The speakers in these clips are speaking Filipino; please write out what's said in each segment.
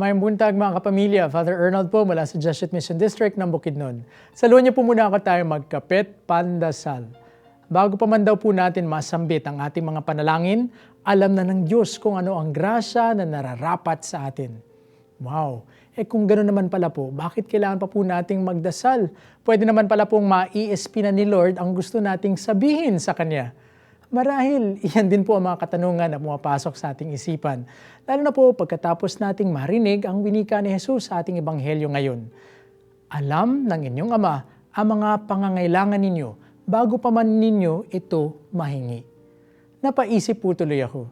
Ngayong buntag mga kapamilya, Father Arnold po mula sa Jesuit Mission District ng Bukidnon. Saluhan niyo po muna ako tayo magkapit pandasal. Bago pa man daw po natin masambit ang ating mga panalangin, alam na ng Diyos kung ano ang grasya na nararapat sa atin. Wow! Eh kung gano'n naman pala po, bakit kailangan pa po nating magdasal? Pwede naman pala pong ma-ESP na ni Lord ang gusto nating sabihin sa Kanya. Marahil, iyan din po ang mga katanungan na pumapasok sa ating isipan. Lalo na po pagkatapos nating marinig ang winika ni Jesus sa ating ebanghelyo ngayon. Alam ng inyong Ama ang mga pangangailangan ninyo bago pa man ninyo ito mahingi. Napaisip po tuloy ako,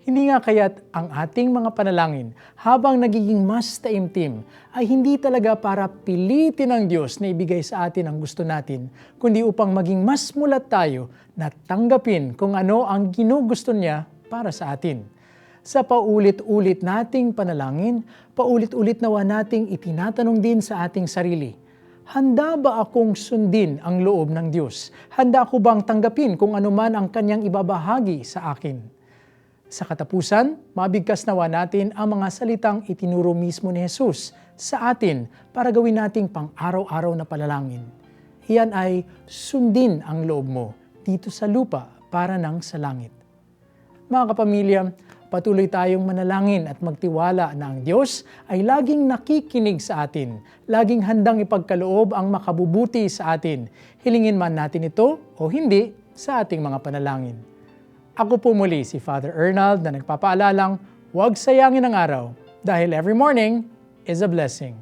hindi nga kaya't ang ating mga panalangin habang nagiging mas taimtim ay hindi talaga para pilitin ng Diyos na ibigay sa atin ang gusto natin, kundi upang maging mas mulat tayo na tanggapin kung ano ang ginugusto niya para sa atin. Sa paulit-ulit nating panalangin, paulit-ulit nawa nating itinatanong din sa ating sarili, Handa ba akong sundin ang loob ng Diyos? Handa ako bang tanggapin kung anuman ang kanyang ibabahagi sa akin? Sa katapusan, mabigkas nawa natin ang mga salitang itinuro mismo ni Jesus sa atin para gawin nating pang-araw-araw na panalangin. Iyan ay sundin ang loob mo dito sa lupa para nang sa langit. Mga kapamilya, patuloy tayong manalangin at magtiwala na ang Diyos ay laging nakikinig sa atin, laging handang ipagkaloob ang makabubuti sa atin, hilingin man natin ito o hindi sa ating mga panalangin. Ako po muli si Father Ernald na nagpapaalalang huwag sayangin ang araw dahil every morning is a blessing.